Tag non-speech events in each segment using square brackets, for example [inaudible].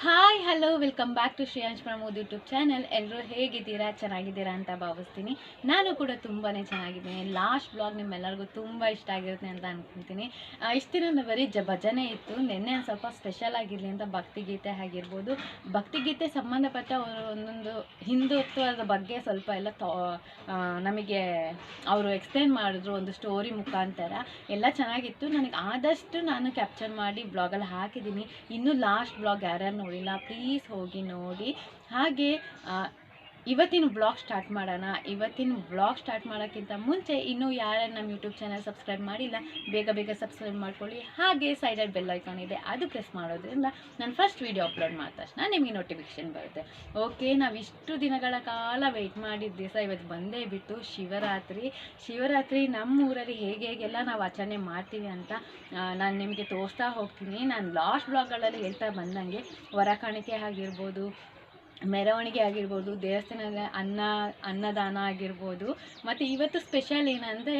Hi. Hi hello welcome back to Shreyansh Pramod YouTube channel ಎಲ್ಲರೂ ಹೇಗಿದ್ದೀರಾ? ಚೆನ್ನಾಗಿದ್ದೀರಾ ಅಂತ ಭಾವಿಸ್ತೀನಿ. ನಾನು ಕೂಡ ತುಂಬಾ ಚೆನ್ನಾಗಿದ್ದೀನಿ. ಲಾಸ್ಟ್ ಬ್ಲಾಗ್ ನಿಮ್ಮೆಲ್ಲರಿಗೂ ತುಂಬ ಇಷ್ಟ ಆಗಿರುತ್ತೆ ಅಂತ ಅನ್ಕೊತೀನಿ. ಇಷ್ಟು ದಿನ ಬರೀ ಜ, ಭಜನೆ ಇತ್ತು. ನಿನ್ನೆ ಒಂದು ಸ್ವಲ್ಪ ಸ್ಪೆಷಲ್ ಆಗಿರಲಿ ಅಂತ ಭಕ್ತಿಗೀತೆ ಆಗಿರ್ಬೋದು. ಭಕ್ತಿಗೀತೆ ಸಂಬಂಧಪಟ್ಟ ಒಂದು- ಒಂದೊಂದು ಹಿಂದುತ್ವದ ಬಗ್ಗೆ ಸ್ವಲ್ಪ ಎಲ್ಲ ನಮಗೆ ಅವರು ಎಕ್ಸ್ಪ್ಲೇನ್ ಮಾಡಿದ್ರು ಒಂದು ಸ್ಟೋರಿ ಮುಖಾಂತರ. ಎಲ್ಲ ಚೆನ್ನಾಗಿತ್ತು. ನನಗೆ ಆದಷ್ಟು ನಾನು ಕ್ಯಾಪ್ಚರ್ ಮಾಡಿ ಬ್ಲಾಗಲ್ಲಿ ಹಾಕಿದ್ದೀನಿ. ಇನ್ನೂ ಲಾಸ್ಟ್ ಬ್ಲಾಗ್ ಯಾರ್ಯಾರು ನೋಡಿಲ್ಲ ಪ್ಲೀಸ್ ಹೋಗಿ ನೋಡಿ. ಹಾಗೆ ಇವತ್ತಿನ ಬ್ಲಾಗ್ ಸ್ಟಾರ್ಟ್ ಮಾಡೋಣ. ಇವತ್ತಿನ ಬ್ಲಾಗ್ ಸ್ಟಾರ್ಟ್ ಮಾಡೋಕ್ಕಿಂತ ಮುಂಚೆ ಇನ್ನೂ ಯಾರ್ಯಾರು ನಮ್ಮ ಯೂಟ್ಯೂಬ್ ಚಾನಲ್ ಸಬ್ಸ್ಕ್ರೈಬ್ ಮಾಡಿಲ್ಲ, ಬೇಗ ಬೇಗ ಸಬ್ಸ್ಕ್ರೈಬ್ ಮಾಡ್ಕೊಳ್ಳಿ. ಹಾಗೆ ಸೈಡಲ್ಲಿ ಬೆಲ್ ಐಕಾನ್ ಇದೆ, ಅದು ಪ್ರೆಸ್ ಮಾಡೋದ್ರಿಂದ ನಾನು ಫಸ್ಟ್ ವೀಡಿಯೋ ಅಪ್ಲೋಡ್ ಮಾಡಿದ ತಕ್ಷಣ ನಿಮಗೆ ನೋಟಿಫಿಕೇಷನ್ ಬರುತ್ತೆ. ಓಕೆ ನಾವು ಇಷ್ಟು ದಿನಗಳ ಕಾಲ ವೆಯ್ಟ್ ಮಾಡಿದ ದಿವಸ ಇವತ್ತು ಬಂದೇ ಬಿಟ್ಟು ಶಿವರಾತ್ರಿ. ಶಿವರಾತ್ರಿ ನಮ್ಮ ಊರಲ್ಲಿ ಹೇಗೆ ಹೇಗೆಲ್ಲ ನಾವು ಆಚರಣೆ ಮಾಡ್ತೀವಿ ಅಂತ ನಾನು ನಿಮಗೆ ತೋರಿಸ್ತಾ ಹೋಗ್ತೀನಿ. ನಾನು ಲಾಸ್ಟ್ ಬ್ಲಾಗ್ಗಳಲ್ಲಿ ಹೇಳ್ತಾ ಬಂದಂಗೆ ವರ ಕಾಣಿಕೆ ಆಗಿರ್ಬೋದು ಮೆರವಣಿಗೆ ಆಗಿರ್ಬೋದು, ದೇವಸ್ಥಾನದ ಅನ್ನ, ಅನ್ನದಾನ ಆಗಿರ್ಬೋದು, ಮತ್ತು ಇವತ್ತು ಸ್ಪೆಷಲ್ ಏನಂದರೆ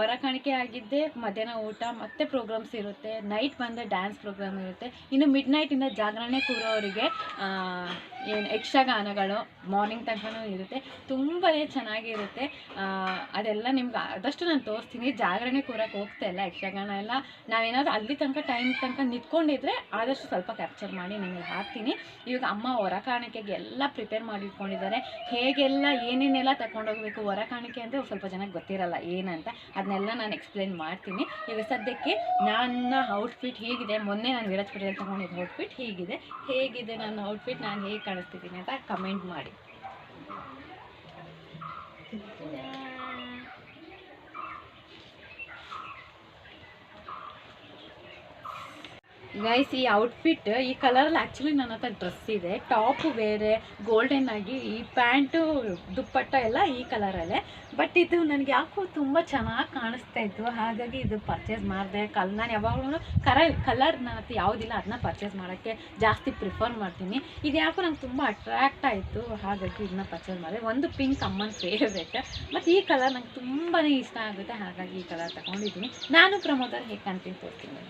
ವರ ಕಾಣಿಕೆ ಆಗಿದ್ದೆ ಮಧ್ಯಾಹ್ನ ಊಟ, ಮತ್ತು ಪ್ರೋಗ್ರಾಮ್ಸ್ ಇರುತ್ತೆ ನೈಟ್ ಬಂದರೆ ಡ್ಯಾನ್ಸ್ ಪ್ರೋಗ್ರಾಮ್ ಇರುತ್ತೆ. ಇನ್ನು ಮಿಡ್ ನೈಟಿಂದ ಜಾಗರಣೆ ಕೂರೋರಿಗೆ ಏನು ಯಕ್ಷಗಾನಗಳು ಮಾರ್ನಿಂಗ್ ತನಕನೂ ಇರುತ್ತೆ. ತುಂಬಾ ಚೆನ್ನಾಗಿರುತ್ತೆ. ಅದೆಲ್ಲ ನಿಮ್ಗೆ ಆದಷ್ಟು ನಾನು ತೋರಿಸ್ತೀನಿ. ಜಾಗರಣೆ ಕೂರಕ್ಕೆ ಹೋಗ್ತಾ ಇಲ್ಲ ಯಕ್ಷಗಾನ ಎಲ್ಲ. ನಾವೇನಾದರೂ ಅಲ್ಲಿ ತನಕ ಟೈಮ್ ತನಕ ನಿಂತ್ಕೊಂಡಿದ್ರೆ ಆದಷ್ಟು ಸ್ವಲ್ಪ ಕ್ಯಾಪ್ಚರ್ ಮಾಡಿ ನಿಮಗೆ ಹಾಕ್ತೀನಿ. ಇವಾಗ ಅಮ್ಮ ಹೊರ ಕಾಣಿಕೆಗೆ ಎಲ್ಲ ಪ್ರಿಪೇರ್ ಮಾಡಿ ಇಟ್ಕೊಂಡಿದ್ದಾರೆ ಹೇಗೆಲ್ಲ ಏನೇನೆಲ್ಲ ತಗೊಂಡೋಗ್ಬೇಕು ಹೊರ ಕಾಣಿಕೆ ಅಂದರೆ ಸ್ವಲ್ಪ ಜನಕ್ಕೆ ಗೊತ್ತಿರಲ್ಲ ಏನಂತ ಅದನ್ನೆಲ್ಲ ನಾನು ಎಕ್ಸ್ಪ್ಲೇನ್ ಮಾಡ್ತೀನಿ. ಈಗ ಸದ್ಯಕ್ಕೆ ನನ್ನ ಔಟ್ಫಿಟ್ ಹೀಗಿದೆ. ಮೊನ್ನೆ ನಾನು ವಿರಾಜಪೇಟೆಯಲ್ಲಿ ತೊಗೊಂಡಿದ್ದ ಔಟ್ಫಿಟ್ ಹೀಗಿದೆ. ಹೇಗಿದೆ ನನ್ನ ಔಟ್ಫಿಟ್ ನಾನು ಹೇಗೆ ಕಾಣಿಸ್ತಿದ್ದೀನಿ ಅಂತ ಕಮೆಂಟ್ ಮಾಡಿ. ಗೈಸ್ ಈ ಔಟ್ಫಿಟ್ ಈ ಕಲರಲ್ಲಿ ಆ್ಯಕ್ಚುಲಿ ನನ್ನ ಹತ್ರ ಡ್ರೆಸ್ ಇದೆ. ಟಾಪು ಬೇರೆ ಗೋಲ್ಡನ್ ಆಗಿ, ಈ ಪ್ಯಾಂಟು ದುಪ್ಪಟ್ಟ ಎಲ್ಲ ಈ ಕಲರಲ್ಲೇ ಬಟ್ ಇದು ನನಗೆ ಯಾಕೋ ತುಂಬ ಚೆನ್ನಾಗಿ ಕಾಣಿಸ್ತಾ ಇತ್ತು. ಹಾಗಾಗಿ ಇದು ಪರ್ಚೇಸ್ ಮಾಡಿದೆ. ಕಲ್ ನಾನು ಯಾವಾಗಲೂ ಕರ ಕಲರ್ ನನ್ನ ಹತ್ರ ಯಾವುದಿಲ್ಲ ಅದನ್ನ ಪರ್ಚೇಸ್ ಮಾಡೋಕ್ಕೆ ಜಾಸ್ತಿ ಪ್ರಿಫರ್ ಮಾಡ್ತೀನಿ. ಇದು ಯಾಕೋ ನಂಗೆ ತುಂಬ ಅಟ್ರಾಕ್ಟ್ ಆಯಿತು. ಹಾಗಾಗಿ ಇದನ್ನ ಪರ್ಚೇಸ್ ಮಾಡಿದೆ. ಒಂದು ಪಿಂಕ್ ಅಮ್ಮನ ಫೇವ್ರೇಟ್ ಮತ್ತು ಈ ಕಲರ್ ನಂಗೆ ತುಂಬಾ ಇಷ್ಟ ಆಗುತ್ತೆ. ಹಾಗಾಗಿ ಈ ಕಲರ್ ತಗೊಂಡಿದ್ದೀನಿ. ನಾನು ಪ್ರಮೋದರ್ ಹೇಗೆ ಕಾಣ್ತೀನಿ ತೋರಿಸ್ತೀನಿ.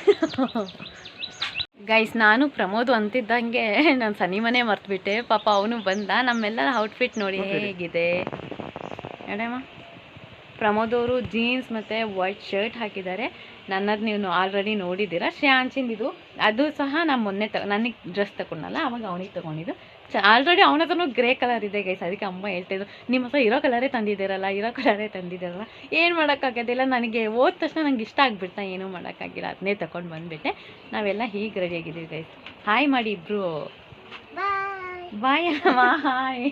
[laughs] ಗೈಸ್ ನಾನು ಪ್ರಮೋದ್ ಅಂತಿದ್ದಂಗೆ ನಾನು ಸನಿ ಮನೆ ಮರ್ತ್ಬಿಟ್ಟೆ. ಪಾಪ ಅವನು ಬಂದ. ನಮ್ಮೆಲ್ಲರ ಔಟ್ಫಿಟ್ ನೋಡಿ ಹೇಗಿದೆ. ಅಡಮ್ಮ ಪ್ರಮೋದ್ ಅವರು ಜೀನ್ಸ್ ಮತ್ತು ವೈಟ್ ಶರ್ಟ್ ಹಾಕಿದ್ದಾರೆ. ನನ್ನದು ನೀವು ಆಲ್ರೆಡಿ ನೋಡಿದ್ದೀರಾ. ಇದು ಅದು ಸಹ ನಾನು ಮೊನ್ನೆ ತ ನನಗೆ ಡ್ರೆಸ್ ತಗೊಂಡಲ್ಲ ಅವಾಗ ಅವನಿಗೆ ತೊಗೊಂಡಿದ್ದು. ಆಲ್ರೆಡಿ ಅವನ ಹತ್ರನೂ ಗ್ರೇ ಕಲರ್ ಇದೆ ಗೈಸ್ ಅದಕ್ಕೆ ಅಮ್ಮ ಹೇಳ್ತಿದ್ರು ನಿಮ್ಮ ಹತ್ರ ಇರೋ ಕಲರೇ ತಂದಿದ್ದೀರಲ್ಲ ಇರೋ ಕಲರೇ ತಂದಿದ್ದೀರಲ್ಲ ಏನು ಮಾಡೋಕ್ಕಾಗೋದಿಲ್ಲ ನನಗೆ ಹೋದ ತಕ್ಷಣ ನಂಗೆ ಇಷ್ಟ ಆಗಿಬಿಡ್ತಾ ಏನೂ ಮಾಡೋಕ್ಕಾಗಿಲ್ಲ ಅದನ್ನೇ ತಗೊಂಡು ಬಂದುಬಿಟ್ಟೆ. ನಾವೆಲ್ಲ ಹೀಗೆ ರೆಡಿಯಾಗಿದ್ದೀವಿ ಗೈಸ್ ಹಾಯ್ ಮಾಡಿ ಇಬ್ಬರು ಬಾಯ್ ಅಮ್ಮ. ಹಾಯ್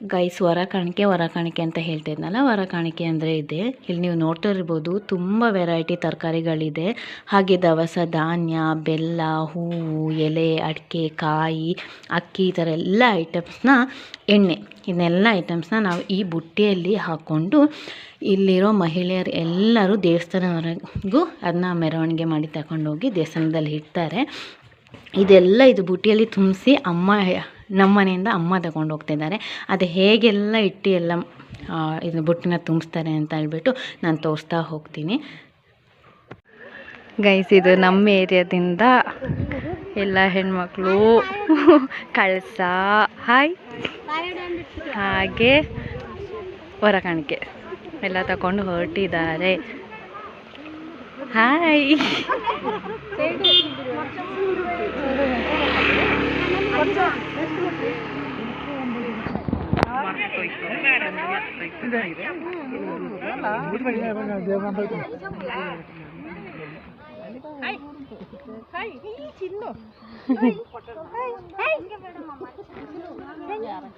ಗೈಸ್ ವರ ಕಾಣಿಕೆ ವರ ಕಾಣಿಕೆ ಅಂತ ಹೇಳ್ತಿದ್ನಲ್ಲ, ವರ ಕಾಣಿಕೆ ಅಂದರೆ ಇದೆ. ಇಲ್ಲಿ ನೀವು ನೋಡ್ತಾ ಇರ್ಬೋದು, ತುಂಬ ವೆರೈಟಿ ತರಕಾರಿಗಳಿದೆ. ಹಾಗೆ ದವಸ, ಧಾನ್ಯ, ಬೆಲ್ಲ, ಹೂವು, ಎಲೆ, ಅಡಿಕೆ, ಕಾಯಿ, ಅಕ್ಕಿ, ಈ ಥರ ಎಲ್ಲ ಐಟಮ್ಸ್ನ ಎಣ್ಣೆ ಇದನ್ನೆಲ್ಲ ಐಟಮ್ಸ್ನ ನಾವು ಈ ಬುಟ್ಟಿಯಲ್ಲಿ ಹಾಕ್ಕೊಂಡು ಇಲ್ಲಿರೋ ಮಹಿಳೆಯರು ಎಲ್ಲರೂ ದೇವಸ್ಥಾನವರೆಗೂ ಅದನ್ನ ಮೆರವಣಿಗೆ ಮಾಡಿ ತಗೊಂಡೋಗಿ ದೇವಸ್ಥಾನದಲ್ಲಿ ಇಡ್ತಾರೆ. ಇದೆಲ್ಲ ಇದು ಬುಟ್ಟಿಯಲ್ಲಿ ತುಂಬಿಸಿ ಅಮ್ಮ ನಮ್ಮ ಮನೆಯಿಂದ ಅಮ್ಮ ತಗೊಂಡು ಹೋಗ್ತಿದ್ದಾರೆ ಅದು ಹೇಗೆಲ್ಲ ಇಟ್ಟು ಎಲ್ಲ ಇದು ಬುಟ್ಟಿನ ತುಂಬಿಸ್ತಾರೆ ಅಂತ ಹೇಳ್ಬಿಟ್ಟು ನಾನು ತೋರಿಸ್ತಾ ಹೋಗ್ತೀನಿ. ಗೈಸ್ ಇದು ನಮ್ಮ ಏರಿಯಾದಿಂದ ಎಲ್ಲ ಹೆಣ್ಮಕ್ಳು ಕಳಸ. ಹಾಯ್ ಹಾಗೆ ಹೊರ ಕಾಣಿಕೆ. ಎಲ್ಲ ತಗೊಂಡು ಹೊರಟಿದ್ದಾರೆ. ಹಾಯ್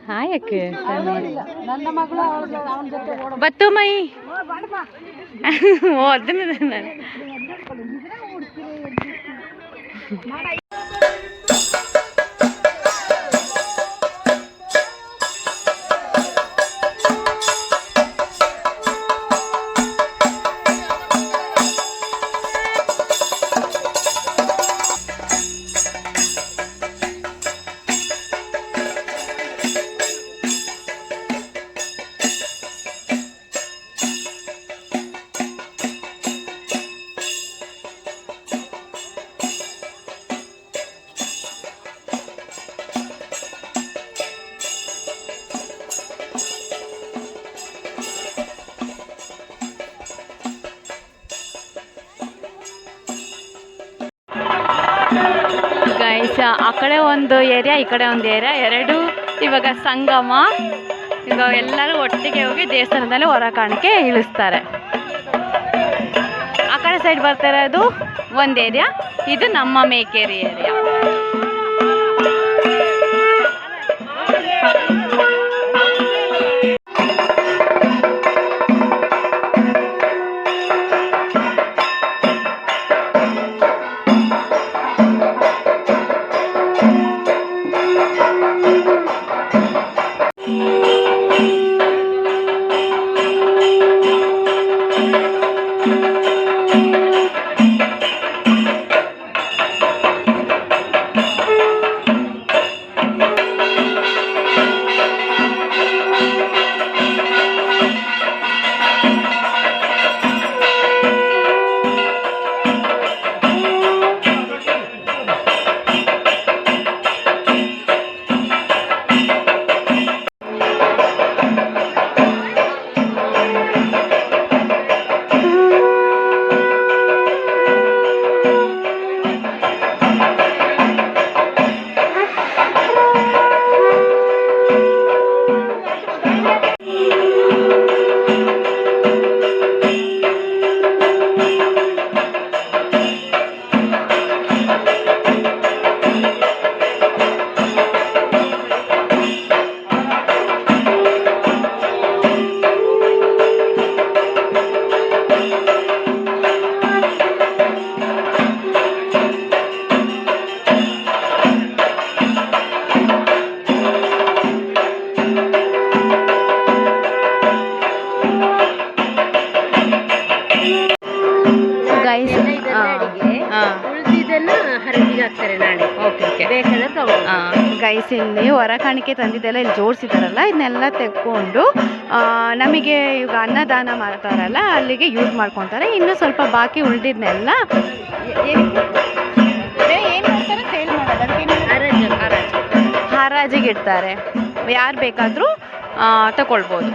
ಹಾಯ್ ಅಕ್ಕೆ ಬತ್ತು ಮೈ ಓ ಅದನ್ನ ನಾನು ಆ ಕಡೆ ಒಂದು ಏರಿಯಾ ಈ ಕಡೆ ಒಂದು ಏರಿಯಾ ಎರಡು ಇವಾಗ ಸಂಗಮ. ಇವಾಗ ಎಲ್ಲರೂ ಒಟ್ಟಿಗೆ ಹೋಗಿ ದೇವಸ್ಥಾನದಲ್ಲಿ ಹೊರ ಕಾಣಿಕೆ ಇಳಿಸ್ತಾರೆ. ಆ ಕಡೆ ಸೈಡ್ ಬರ್ತಾ ಇರೋದು ಒಂದು ಏರಿಯಾ ಇದು ನಮ್ಮ ಮೇಕೇರಿ ಏರಿಯಾ ತಂದಿದ್ದೆಲ್ಲ ಇಲ್ಲಿ ಜೋಡಿಸಿದಾರಲ್ಲ ಇದನ್ನೆಲ್ಲ ತೆಕ್ಕೊಂಡು ನಮಗೆ ಈಗ ಅನ್ನದಾನ ಮಾಡ್ತಾರಲ್ಲ ಅಲ್ಲಿಗೆ ಯೂಸ್ ಮಾಡ್ಕೊತಾರೆ. ಇನ್ನು ಸ್ವಲ್ಪ ಬಾಕಿ ಉಳಿದಿದ್ನೆಲ್ಲ ಹರಾಜಿಗೆ ಇಡ್ತಾರೆ. ಯಾರು ಬೇಕಾದರೂ ತಗೊಳ್ಬೋದು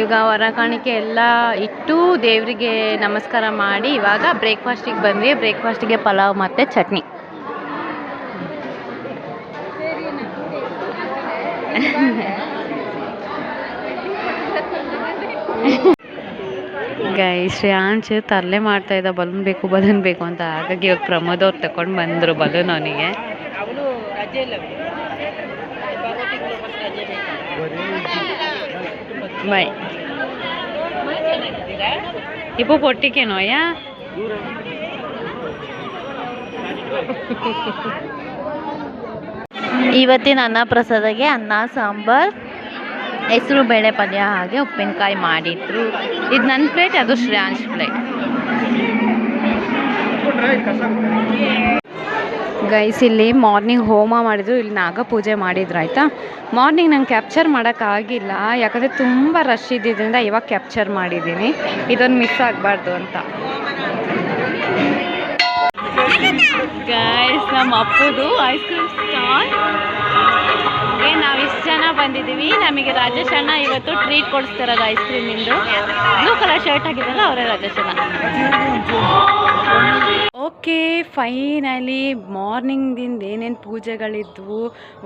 ಈಗ ವರ ಕಾಣಿಕೆ ಎಲ್ಲ ಇಟ್ಟು ದೇವರಿಗೆ ನಮಸ್ಕಾರ ಮಾಡಿ ಇವಾಗ ಬ್ರೇಕ್ಫಾಸ್ಟಿಗೆ ಬಂದ್ವಿ. ಬ್ರೇಕ್ಫಾಸ್ಟಿಗೆ ಪಲಾವ್ ಮತ್ತು ಚಟ್ನಿ. ಗೈ ಶ್ರೇಯಾಂಶ್ ತರಲೆ ಮಾಡ್ತಾ ಇದ್ದ. ಬಲೂನ್ ಬೇಕು ಬಲೂನ್ ಬೇಕು ಅಂತ ಹಾಗಾಗಿ ಇವಾಗ ಪ್ರಮೋದ್ ಅವ್ರು ತಗೊಂಡು ಬಂದರು ಬಲೂನ್ ಅವನಿಗೆ. ಅವನು ರಜೆ ಇಲ್ಲ ಯಾ ಇವತ್ತಿನ ಅನ್ನ ಪ್ರಸಾದಗೆ ಅನ್ನ, ಸಾಂಬಾರ್, ಹೆಸರು ಬೇಳೆ ಪಲ್ಯ ಹಾಗೆ ಉಪ್ಪಿನಕಾಯಿ ಮಾಡಿದ್ರು. ಇದು ನನ್ನ ಪ್ಲೇಟ್ ಅದು ಶ್ರೇಯಾಂಶ್ ಪ್ಲೇಟ್ ಗೈಸ್, ಇಲ್ಲಿ ಮಾರ್ನಿಂಗ್ ಹೋಮ ಮಾಡಿದ್ರು, ಇಲ್ಲಿ ನಾಗ ಪೂಜೆ ಮಾಡಿದ್ರು, ಆಯಿತಾ? ಮಾರ್ನಿಂಗ್ ನಂಗೆ ಕ್ಯಾಪ್ಚರ್ ಮಾಡೋಕ್ಕಾಗಿಲ್ಲ ಯಾಕಂದರೆ ತುಂಬ ರಶ್ ಇದ್ದಿದ್ದರಿಂದ ಇವಾಗ ಕ್ಯಾಪ್ಚರ್ ಮಾಡಿದ್ದೀನಿ. ಇದೊಂದು ಮಿಸ್ ಆಗಬಾರ್ದು ಅಂತ. ಗೈಸ್, ನಮ್ಮ ಅಪ್ಪುದು ಐಸ್ ಕ್ರೀಮ್ ಸ್ಟಾಲ್ ನಾವು ಇಷ್ಟು ಜನ ಬಂದಿದ್ದೀವಿ. ನಮಗೆ ರಾಜೇಶ್ ಇವತ್ತು ಟ್ರೀಟ್ ಕೊಡಿಸ್ತಾರದು ಐಸ್ ಕ್ರೀಮಿಂದು ಬ್ಲೂ ಕಲರ್ ಶರ್ಟ್ ಹಾಕಿದ್ದಲ್ಲ ಅವರೇ ರಾಜೇಶ್ ಓಕೆ, ಫೈನಲಿ ಮಾರ್ನಿಂಗ್ದಿಂದ ಏನೇನು ಪೂಜೆಗಳಿದ್ವು,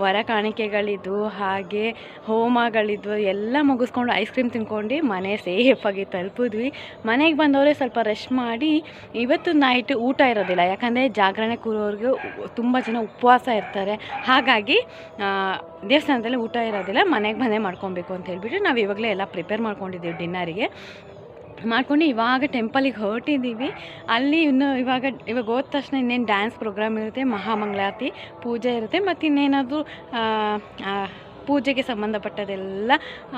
ವರ ಕಾಣಿಕೆಗಳಿದ್ವು, ಹಾಗೆ ಹೋಮಗಳಿದ್ವು, ಎಲ್ಲ ಮುಗಿಸ್ಕೊಂಡು ಐಸ್ ಕ್ರೀಮ್ ತಿನ್ಕೊಂಡು ಮನೆ ಸೇಫಾಗಿ ತಲುಪಿದ್ವಿ. ಮನೆಗೆ ಬಂದವರೇ ಸ್ವಲ್ಪ ರೆಸ್ಟ್ ಮಾಡಿ, ಇವತ್ತು ನೈಟ್ ಊಟ ಇರೋದಿಲ್ಲ, ಯಾಕಂದರೆ ಜಾಗರಣೆ ಕೂರೋರಿಗೆ ತುಂಬ ಜನ ಉಪವಾಸ ಇರ್ತಾರೆ. ಹಾಗಾಗಿ ದೇವಸ್ಥಾನದಲ್ಲಿ ಊಟ ಇರೋದಿಲ್ಲ, ಮನೆಗೆ ಬಂದೇ ಮಾಡ್ಕೊಬೇಕು ಅಂತ ಹೇಳಿಬಿಟ್ಟು ನಾವು ಇವಾಗಲೇ ಎಲ್ಲ ಪ್ರಿಪೇರ್ ಮಾಡ್ಕೊಂಡಿದ್ದೀವಿ ಡಿನ್ನರಿಗೆ ಮಾಡ್ಕೊಂಡು ಇವಾಗ ಟೆಂಪಲಿಗೆ ಹೊರಟಿದ್ದೀವಿ. ಅಲ್ಲಿ ಇನ್ನು ಇವಾಗ ಇವಾಗ ಹೋದ ತಕ್ಷಣ ಇನ್ನೇನು ಡ್ಯಾನ್ಸ್ ಪ್ರೋಗ್ರಾಮ್ ಇರುತ್ತೆ, ಮಹಾಮಂಗಳಾರತಿ, ಪೂಜೆ ಇರುತ್ತೆ ಮತ್ತು ಇನ್ನೇನಾದರೂ ಪೂಜೆಗೆ ಸಂಬಂಧಪಟ್ಟದೆಲ್ಲ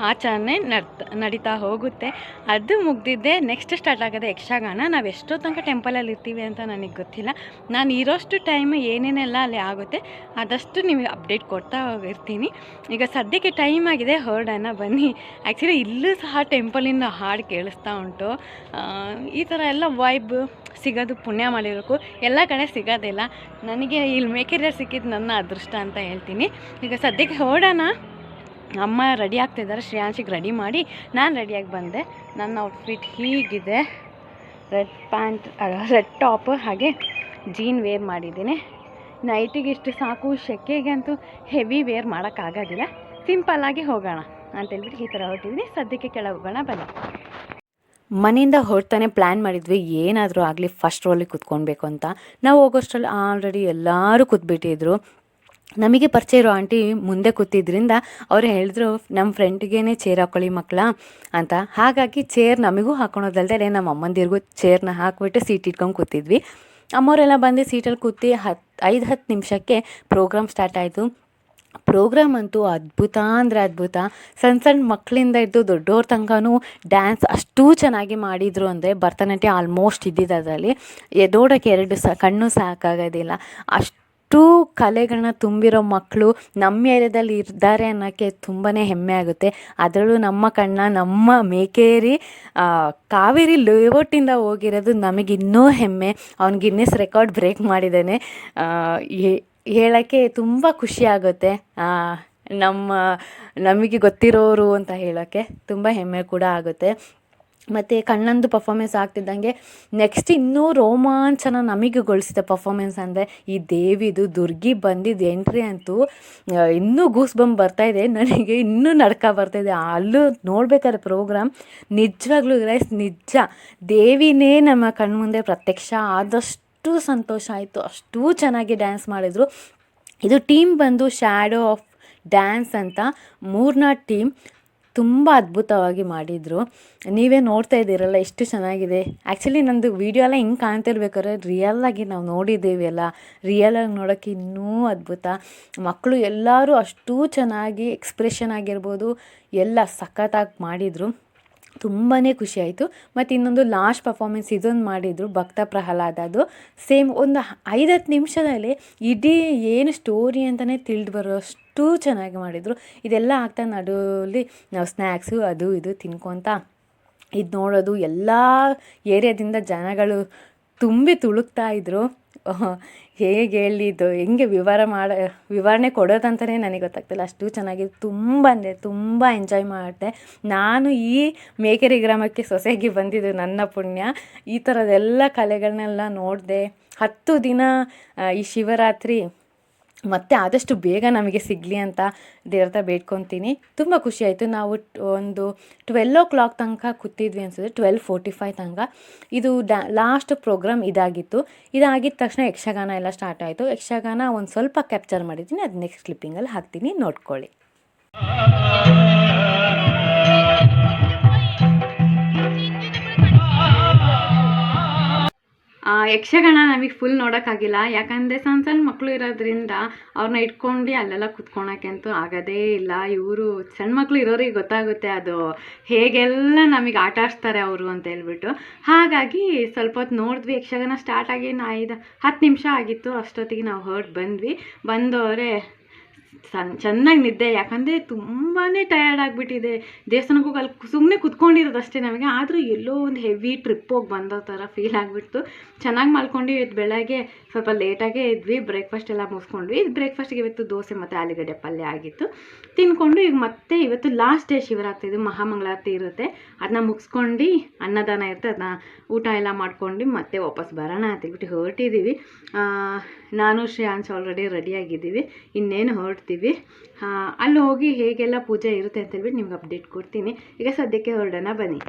ಆಚರಣೆ ನಡ್ತ, ನಡೀತಾ ಹೋಗುತ್ತೆ. ಅದು ಮುಗ್ದಿದ್ದೆ ನೆಕ್ಸ್ಟ್ ಸ್ಟಾರ್ಟ್ ಆಗೋದೆ ಯಕ್ಷಗಾನ. ನಾವು ಎಷ್ಟೋ ತನಕ ಟೆಂಪಲಲ್ಲಿ ಇರ್ತೀವಿ ಅಂತ ನನಗೆ ಗೊತ್ತಿಲ್ಲ. ನಾನು ಇರೋಷ್ಟು ಟೈಮ್ ಏನೇನೆಲ್ಲ ಅಲ್ಲಿ ಆಗುತ್ತೆ, ಆದಷ್ಟು ನಿಮಗೆ ಅಪ್ಡೇಟ್ ಕೊಡ್ತಾ ಇರ್ತೀನಿ. ಈಗ ಸದ್ಯಕ್ಕೆ ಟೈಮ್ ಆಗಿದೆ, ಹೊರಡೋಣ, ಬನ್ನಿ. ಆ್ಯಕ್ಚುಲಿ ಇಲ್ಲೂ ಸಹ ಟೆಂಪಲಿಂದ ಹಾಡು ಕೇಳಿಸ್ತಾ ಉಂಟು. ಈ ಥರ ಎಲ್ಲ ವೈಬ್ ಸಿಗೋದು ಪುಣ್ಯ ಮಾಡಿರಬೇಕು ಎಲ್ಲ ಕಡೆ ಸಿಗೋದಿಲ್ಲ. ನನಗೆ ಇಲ್ಲಿ ಮೇಕೆರೆ ಸಿಕ್ಕಿದ್ದು ನನ್ನ ಅದೃಷ್ಟ ಅಂತ ಹೇಳ್ತೀನಿ. ಈಗ ಸದ್ಯಕ್ಕೆ ಹೊರಡೋಣ ಅಮ್ಮ ರೆಡಿ ಆಗ್ತಿದ್ದಾರೆ. ಶ್ರೇಯಾಂಶಿಗೆ ರೆಡಿ ಮಾಡಿ ನಾನು ರೆಡಿಯಾಗಿ ಬಂದೆ. ನನ್ನ ಔಟ್ಫಿಟ್ ಹೀಗಿದೆ. ರೆಡ್ ಪ್ಯಾಂಟ್ ರೆಡ್ ಟಾಪ್ ಹಾಗೆ ಜೀನ್ ವೇರ್ ಮಾಡಿದ್ದೀನಿ. ನೈಟಿಗೆ ಇಷ್ಟು ಸಾಕು. ಶೆಕೆಗಂತೂ ಹೆವಿ ವೇರ್ ಮಾಡೋಕ್ಕಾಗೋದಿಲ್ಲ. ಸಿಂಪಲ್ಲಾಗಿ ಹೋಗೋಣ ಅಂತೇಳ್ಬಿಟ್ಟು ಈ ಥರ ಹೊರಟಿದ್ದೀನಿ. ಸದ್ಯಕ್ಕೆ ಕೆಳಗೆ ಹೋಗೋಣ ಬನ್ನಿ. ಮನೆಯಿಂದ ಹೊರತಾನೆ ಪ್ಲ್ಯಾನ್ ಮಾಡಿದ್ವಿ, ಏನಾದರೂ ಆಗಲಿ ಫಸ್ಟ್ ರೋಲಿಗೆ ಕುತ್ಕೊಳ್ಬೇಕು ಅಂತ. ನಾವು ಹೋಗೋಷ್ಟರಲ್ಲಿ ಆಲ್ರೆಡಿ ಎಲ್ಲರೂ ಕೂತ್ಬಿಟ್ಟಿದ್ರು. ನಮಗೆ ಪರಿಚಯ ಇರೋ ಆಂಟಿ ಮುಂದೆ ಕೂತಿದ್ರಿಂದ ಅವ್ರು ಹೇಳಿದ್ರು ನಮ್ಮ ಫ್ರೆಂಡ್ಗೇ ಚೇರ್ ಹಾಕೊಳ್ಳಿ ಮಕ್ಕಳ ಅಂತ. ಹಾಗಾಗಿ ಚೇರ್ ನಮಗೂ ಹಾಕೊಳೋದಲ್ದೇ ನಮ್ಮ ಅಮ್ಮಂದಿರಿಗೂ ಚೇರ್ನ ಹಾಕಿಬಿಟ್ಟು ಸೀಟ್ ಇಟ್ಕೊಂಡು ಕೂತಿದ್ವಿ. ಅಮ್ಮವರೆಲ್ಲ ಬಂದು ಸೀಟಲ್ಲಿ ಕೂತಿ ಹತ್ತು ಐದು ಹತ್ತು ನಿಮಿಷಕ್ಕೆ ಪ್ರೋಗ್ರಾಮ್ ಸ್ಟಾರ್ಟ್ ಆಯಿತು. ಪ್ರೋಗ್ರಾಮ್ ಅಂತೂ ಅದ್ಭುತ ಅಂದರೆ ಅದ್ಭುತ. ಸಣ್ಣ ಸಣ್ಣ ಮಕ್ಕಳಿಂದ ಇದ್ದು ದೊಡ್ಡವ್ರ ತನಕನೂ ಡ್ಯಾನ್ಸ್ ಅಷ್ಟು ಚೆನ್ನಾಗಿ ಮಾಡಿದರು ಅಂದರೆ ಭರತನಾಟ್ಯ ಆಲ್ಮೋಸ್ಟ್ ಇದ್ದಿದ್ದು ಅದರಲ್ಲಿ. ನೋಡೋಕ್ಕೆ ಎರಡು ಸ, ಕಣ್ಣು ಸಾಕಾಗೋದಿಲ್ಲ. ಅಷ್ಟು ಕಲೆಗಳನ್ನ ತುಂಬಿರೋ ಮಕ್ಕಳು ನಮ್ಮ ಏರಿಯಾದಲ್ಲಿ ಇದ್ದಾರೆ ಅನ್ನೋಕ್ಕೆ ತುಂಬಾ ಹೆಮ್ಮೆ ಆಗುತ್ತೆ. ಅದರಲ್ಲೂ ನಮ್ಮ ಕಣ್ಣ ನಮ್ಮ ಮೇಕೇರಿ ಕಾವೇರಿ ಲೇಔಟಿಂದ ಹೋಗಿರೋದು ನಮಗಿನ್ನೂ ಹೆಮ್ಮೆ. ಅವ್ನು ಗಿನ್ನೆಸ್ ರೆಕಾರ್ಡ್ ಬ್ರೇಕ್ ಮಾಡಿದ್ದಾನೆ. ಹೇಳೋಕ್ಕೆ ತುಂಬ ಖುಷಿ ಆಗುತ್ತೆ. ನಮ್ಮ, ನಮಗೆ ಗೊತ್ತಿರೋರು ಅಂತ ಹೇಳೋಕ್ಕೆ ತುಂಬ ಹೆಮ್ಮೆ ಕೂಡ ಆಗುತ್ತೆ. ಮತ್ತು ಕಣ್ಣಂದು ಪರ್ಫಾಮೆನ್ಸ್ ಆಗ್ತಿದ್ದಂಗೆ ನೆಕ್ಸ್ಟ್ ಇನ್ನೂ ರೋಮಾಂಚನ ನಮಗೆಗೊಳಿಸಿದ ಪರ್ಫಾಮೆನ್ಸ್ ಅಂದರೆ ಈ ದೇವಿದು ದುರ್ಗಿ ಬಂದಿದ್ದು ಎಂಟ್ರಿ ಅಂತೂ ಇನ್ನೂ ಗೂಸ್ ಬಂಬ್ ಬರ್ತಾಯಿದೆ ನನಗೆ ಇನ್ನೂ ನಡ್ಕ ಬರ್ತಾಯಿದೆ ಅಲ್ಲೂ ನೋಡ್ಬೇಕಾದ್ರೆ ಪ್ರೋಗ್ರಾಮ್ ನಿಜವಾಗ್ಲೂ ಗ್ರೈಸ್ ನಿಜ. ದೇವಿನೇ ನಮ್ಮ ಕಣ್ಮುಂದೆ ಪ್ರತ್ಯಕ್ಷ ಆದಷ್ಟು ಸಂತೋಷ ಆಯಿತು. ಅಷ್ಟು ಚೆನ್ನಾಗಿ ಡ್ಯಾನ್ಸ್ ಮಾಡಿದರು. ಇದು ಟೀಮ್ ಬಂದು ಶ್ಯಾಡೋ ಆಫ್ ಡ್ಯಾನ್ಸ್ ಅಂತ ಮೂರ್ನಾ ಟೀಮ್ ತುಂಬ ಅದ್ಭುತವಾಗಿ ಮಾಡಿದರು. ನೀವೇ ನೋಡ್ತಾ ಇದ್ದೀರಲ್ಲ, ಎಷ್ಟು ಚೆನ್ನಾಗಿದೆ. ಆ್ಯಕ್ಚುಲಿ ನಂದು ವೀಡಿಯೋ ಎಲ್ಲ ಹಿಂಗೆ ಕಾಣ್ತಿರ್ಬೇಕಾದ್ರೆ ರಿಯಲ್ಲಾಗಿ ನಾವು ನೋಡಿದ್ದೀವಿ ಅಲ್ಲ. ರಿಯಲಾಗಿ ನೋಡೋಕ್ಕೆ ಇನ್ನೂ ಅದ್ಭುತ. ಮಕ್ಕಳು ಎಲ್ಲರೂ ಅಷ್ಟು ಚೆನ್ನಾಗಿ ಎಕ್ಸ್ಪ್ರೆಷನ್ ಆಗಿರ್ಬೋದು, ಎಲ್ಲ ಸಖತ್ತಾಗಿ ಮಾಡಿದರು. ತುಂಬಾ ಖುಷಿ ಆಯಿತು. ಮತ್ತು ಇನ್ನೊಂದು ಲಾಸ್ಟ್ ಪರ್ಫಾಮೆನ್ಸ್ ಇದೊಂದು ಮಾಡಿದರು ಭಕ್ತ ಪ್ರಹ್ಲಾದ್ ಅದು. ಸೇಮ್ ಒಂದು ಐದತ್ತು ನಿಮಿಷದಲ್ಲಿ ಇಡೀ ಏನು ಸ್ಟೋರಿ ಅಂತಲೇ ತಿಳಿದು ಬರೋಷ್ಟು ಚೆನ್ನಾಗಿ ಮಾಡಿದರು. ಇದೆಲ್ಲ ಆಗ್ತಾ ನಡುವಲ್ಲಿ ನಾವು ಸ್ನ್ಯಾಕ್ಸು ಅದು ಇದು ತಿನ್ಕೊತ ಇದು ನೋಡೋದು ಎಲ್ಲ ಏರಿಯಾದಿಂದ ಜನಗಳು ತುಂಬಿ ತುಳುಕ್ತಾ ಇದ್ದರು [laughs] ಹೇಗೆ ಹೇಳಿದ್ದು ಹೆಂಗೆ ವಿವರ ಮಾಡ, ವಿವರಣೆ ಕೊಡೋದಂತಲೇ ನನಗೆ ಗೊತ್ತಾಗ್ತಿಲ್ಲ. ಅಷ್ಟು ಚೆನ್ನಾಗಿ ತುಂಬ ಅಂದರೆ ತುಂಬ ಎಂಜಾಯ್ ಮಾಡಿದೆ. ನಾನು ಈ ಮೇಕೆರೆ ಗ್ರಾಮಕ್ಕೆ ಸೊಸೆಯಾಗಿ ಬಂದಿದ್ದು ನನ್ನ ಪುಣ್ಯ. ಈ ಥರದ್ದೆಲ್ಲ ಕಲೆಗಳನ್ನೆಲ್ಲ ನೋಡಿದೆ. ಹತ್ತು ದಿನ ಈ ಶಿವರಾತ್ರಿ ಮತ್ತೆ ಆದಷ್ಟು ಬೇಗ ನಮಗೆ ಸಿಗಲಿ ಅಂತ ದೇವ್ರ ಹತ್ರ ಬೇಡ್ಕೊತೀನಿ. ತುಂಬ ಖುಷಿ ಆಯಿತು. ನಾವು ಒಂದು ಟ್ವೆಲ್ ಓ ಕ್ಲಾಕ್ ತನಕ ಕೂತಿದ್ವಿ ಅನ್ಸುತ್ತೆ. ಟ್ವೆಲ್ ಫೋರ್ಟಿ ಫೈವ್ ತನಕ. ಇದು ಡ್ಯಾ ಲಾಸ್ಟ್ ಪ್ರೋಗ್ರಾಮ್ ಇದಾಗಿತ್ತು. ಇದಾಗಿದ್ದ ತಕ್ಷಣ ಯಕ್ಷಗಾನ ಎಲ್ಲ ಸ್ಟಾರ್ಟ್ ಆಯಿತು. ಯಕ್ಷಗಾನ ಒಂದು ಸ್ವಲ್ಪ ಕ್ಯಾಪ್ಚರ್ ಮಾಡಿದ್ದೀನಿ. ಅದು ನೆಕ್ಸ್ಟ್ ಕ್ಲಿಪ್ಪಿಂಗಲ್ಲಿ ಹಾಕ್ತೀನಿ. ನೋಡ್ಕೊಳ್ಳಿ. ಯಕ್ಷಗಾನ ನಮಗೆ ಫುಲ್ ನೋಡೋಕ್ಕಾಗಿಲ್ಲ. ಯಾಕಂದರೆ ಸಣ್ಣ ಸಣ್ಣ ಮಕ್ಕಳು ಇರೋದ್ರಿಂದ ಅವ್ರನ್ನ ಇಟ್ಕೊಂಡು ಅಲ್ಲೆಲ್ಲ ಕುತ್ಕೊಳಕ್ಕೆ ಅಂತೂ ಆಗೋದೇ ಇಲ್ಲ. ಇವರು ಸಣ್ಣ ಮಕ್ಕಳು ಇರೋರಿಗೆ ಗೊತ್ತಾಗುತ್ತೆ ಅದು ಹೇಗೆಲ್ಲ ನಮಗೆ ಆಟ ಆಡಿಸ್ತಾರೆ ಅವರು ಅಂತ ಹೇಳ್ಬಿಟ್ಟು. ಹಾಗಾಗಿ ಸ್ವಲ್ಪ ಹೊತ್ತು ನೋಡಿದ್ವಿ, ಯಕ್ಷಗಾನ ಸ್ಟಾರ್ಟ್ ಆಗಿ ನಾ ಐದು ಹತ್ತು ನಿಮಿಷ ಆಗಿತ್ತು. ಅಷ್ಟೊತ್ತಿಗೆ ನಾವು ಹೊರಟು ಬಂದ್ವಿ. ಬಂದವರೆ ಸನ್, ಚೆನ್ನಾಗಿ ನಿದ್ದೆ. ಯಾಕಂದರೆ ತುಂಬಾ ಟಯರ್ಡ್ ಆಗಿಬಿಟ್ಟಿದೆ. ದೇವಸ್ಥಾನಕ್ಕೆ ಅಲ್ಲಿ ಸುಮ್ಮನೆ ಕುತ್ಕೊಂಡಿರೋದು ಅಷ್ಟೇ ನಮಗೆ. ಆದರೂ ಎಲ್ಲೋ ಒಂದು ಹೆವಿ ಟ್ರಿಪ್ ಹೋಗಿ ಬಂದೋ ಥರ ಫೀಲ್ ಆಗಿಬಿಡ್ತು. ಚೆನ್ನಾಗಿ ಮಾಡ್ಕೊಂಡು ಇವತ್ತು ಬೆಳಗ್ಗೆ ಸ್ವಲ್ಪ ಲೇಟಾಗೇ ಇದ್ವಿ ಬ್ರೇಕ್ಫಾಸ್ಟ್ ಎಲ್ಲ ಮುಗಿಸ್ಕೊಂಡ್ವಿ. ಬ್ರೇಕ್ಫಾಸ್ಟ್ಗೆ ಇವತ್ತು ದೋಸೆ ಮತ್ತು ಆಲೂಗಡ್ಡೆ ಪಲ್ಯ ಆಗಿತ್ತು. ತಿನ್ಕೊಂಡು ಈಗ ಮತ್ತೆ ಇವತ್ತು ಲಾಸ್ಟ್ ಡೇ ಶಿವರಾತ್ರಿ. ಇದು ಮಹಾಮಂಗಳಾರತಿ ಇರುತ್ತೆ. ಅದನ್ನ ಮುಗಿಸ್ಕೊಂಡು ಅನ್ನದಾನ ಇರುತ್ತೆ. ಅದನ್ನ ಊಟ ಎಲ್ಲ ಮಾಡ್ಕೊಂಡು ಮತ್ತೆ ವಾಪಸ್ ಬರೋಣ ಅಂತ ಹೇಳ್ಬಿಟ್ಟು ಹೊರಟಿದ್ದೀವಿ ನಾನು ಶ್ರೇಯಾನ್ಸ್ ಆಲ್ರೆಡಿ ರೆಡಿಯಾಗಿದ್ದೀವಿ ಇನ್ನೇನು ಹೊರಡ್ತೀವಿ. ಅಲ್ಲಿ ಹೋಗಿ ಹೇಗೆಲ್ಲ ಪೂಜೆ ಇರುತ್ತೆ ಅಂತ ಹೇಳ್ಬಿಟ್ಟು ನಿಮ್ಗೆ ಅಪ್ಡೇಟ್ ಕೊಡ್ತೀನಿ. ಈಗ ಸದ್ಯಕ್ಕೆ ಹೊರಡೋಣ, ಬನ್ನಿ.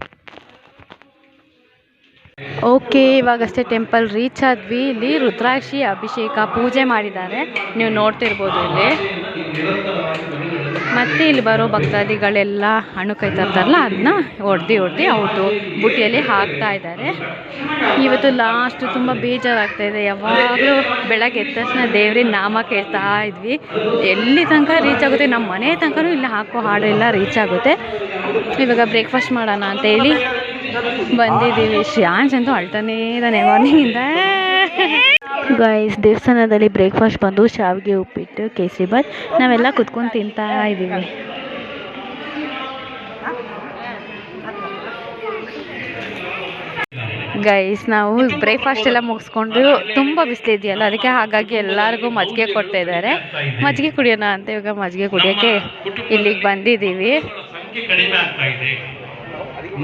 ಓಕೆ ಇವಾಗಷ್ಟೇ ಟೆಂಪಲ್ ರೀಚ್ ಆದ್ವಿ. ಇಲ್ಲಿ ರುದ್ರಾಕ್ಷಿ ಅಭಿಷೇಕ ಪೂಜೆ ಮಾಡಿದ್ದಾರೆ. ನೀವು ನೋಡ್ತಿರ್ಬೋದು ಇಲ್ಲಿ. ಮತ್ತು ಇಲ್ಲಿ ಬರೋ ಭಕ್ತಾದಿಗಳೆಲ್ಲ ಹಣ್ಣು ಕೈ ತರ್ತಾರಲ್ಲ, ಅದನ್ನ ಹೊಡ್ದು ಹೊಡ್ದು ಅವ್ರದ್ದು ಬುಟ್ಟಿಯಲ್ಲಿ ಹಾಕ್ತಾ ಇದ್ದಾರೆ. ಇವತ್ತು ಲಾಸ್ಟ್ ತುಂಬ ಬೇಜಾರಾಗ್ತಾ ಇದೆ. ಯಾವಾಗಲೂ ಬೆಳಗ್ಗೆ ಎದ್ದ ತಕ್ಷಣ ದೇವ್ರಿನ ನಾಮ ಕೇಳ್ತಾ ಇದ್ವಿ. ಎಲ್ಲಿ ತನಕ ರೀಚ್ ಆಗುತ್ತೆ? ನಮ್ಮ ಮನೆ ತನಕನೂ ಇಲ್ಲಿ, ಹಾಕೋ ಹಾಡು ಎಲ್ಲ ರೀಚ್ ಆಗುತ್ತೆ. ಇವಾಗ ಬ್ರೇಕ್ಫಾಸ್ಟ್ ಮಾಡೋಣ ಅಂತೇಳಿ ಬಂದಿದ್ದೀವಿ. ಶ್ಯಾನ್ಸ್ ಅಂತೂ ಅಳ್ತಾನೇ ಇದ್ದಾನೆ ಮಾರ್ನಿಂಗಿಂದ ಗೈಸ್ ದೇವಸ್ಥಾನದಲ್ಲಿ ಬ್ರೇಕ್ಫಾಸ್ಟ್ ಬಂದು ಶಾವಿಗೆ ಉಪ್ಪಿಟ್ಟು ಕೇಸರಿ ಬಾತ್. ನಾವೆಲ್ಲ ಕುತ್ಕೊಂಡು ತಿಂತಾ ಇದ್ದೀವಿ ಗೈಸ್ ನಾವು ಬ್ರೇಕ್ಫಾಸ್ಟ್ ಎಲ್ಲ ಮುಗಿಸ್ಕೊಂಡು ತುಂಬ ಬಿಸಿಲಿದೆಯಲ್ಲ ಅದಕ್ಕೆ ಹಾಗಾಗಿ ಎಲ್ಲರಿಗೂ ಮಜ್ಜಿಗೆ ಕೊಡ್ತಾ ಇದ್ದಾರೆ. ಮಜ್ಜಿಗೆ ಕುಡಿಯೋಣ ಅಂತ ಇವಾಗ ಮಜ್ಜಿಗೆ ಕುಡಿಯೋಕ್ಕೆ ಇಲ್ಲಿಗೆ ಬಂದಿದ್ದೀವಿ.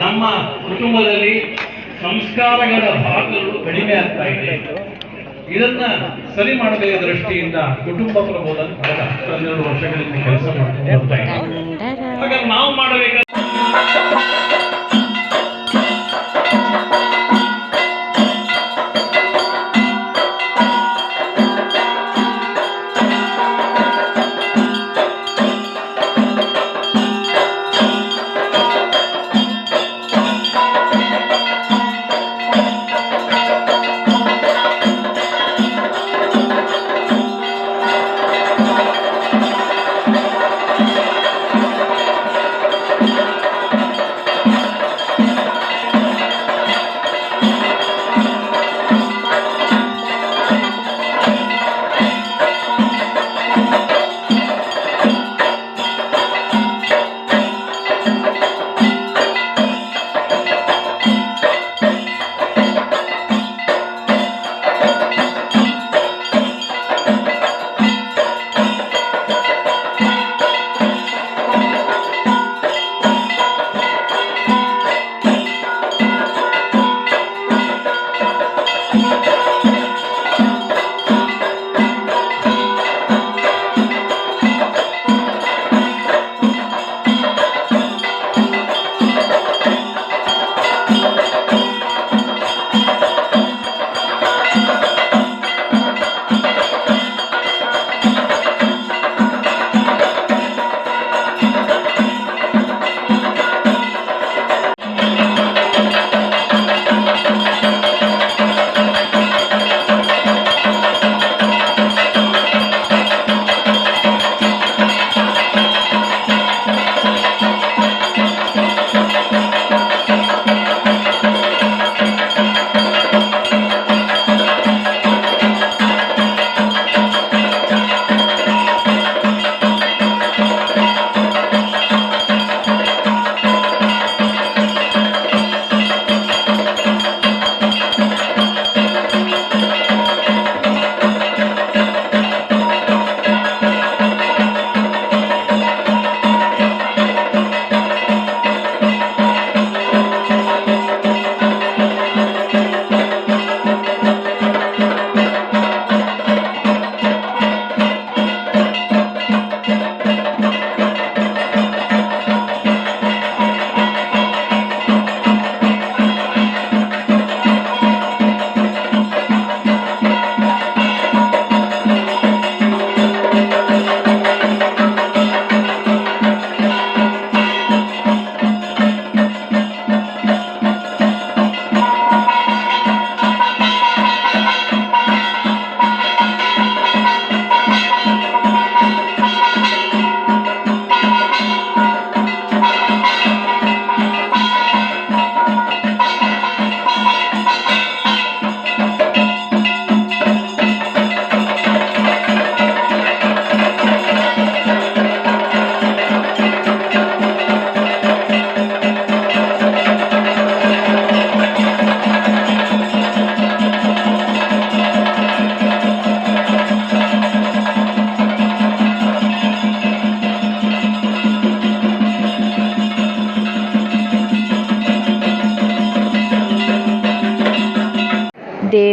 ನಮ್ಮ ಕುಟುಂಬದಲ್ಲಿ ಸಂಸ್ಕಾರಗಳ ಭಾಗಗಳು ಕಡಿಮೆ ಆಗ್ತಾ ಇದೆ. ಇದನ್ನ ಸರಿ ಮಾಡಬೇಕ ದೃಷ್ಟಿಯಿಂದ ಕುಟುಂಬ ಪ್ರಬೋಧನ ಕಳೆದ ಹನ್ನೆರಡು ವರ್ಷಗಳಿಂದ ಕೆಲಸ ಮಾಡ್ಕೊಂಡು ನಾವು ಮಾಡಬೇಕಾದ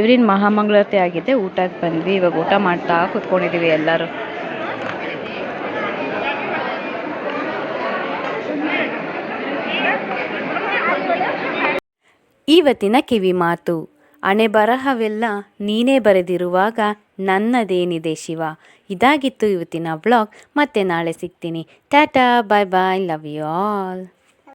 ದೇವ್ರಿನ ಮಹಾಮಂಗಳಾರತಿ ಆಗಿದೆ. ಊಟಕ್ಕೆ ಬಂದ್ವಿ. ಇವಾಗ ಊಟ ಮಾಡ್ತಾ ಕುತ್ಕೊಂಡಿದ್ದೀವಿ ಎಲ್ಲರೂ. ಇವತ್ತಿನ ಕಿವಿ ಮಾತು. ಅಣೆ ಬರಹವೆಲ್ಲ ನೀನೇ ಬರೆದಿರುವಾಗ ನನ್ನದೇನಿದೆ ಶಿವ. ಇದಾಗಿತ್ತು ಇವತ್ತಿನ ಬ್ಲಾಗ್ ಮತ್ತೆ ನಾಳೆ ಸಿಗ್ತೀನಿ. Tata, bye bye, love you all.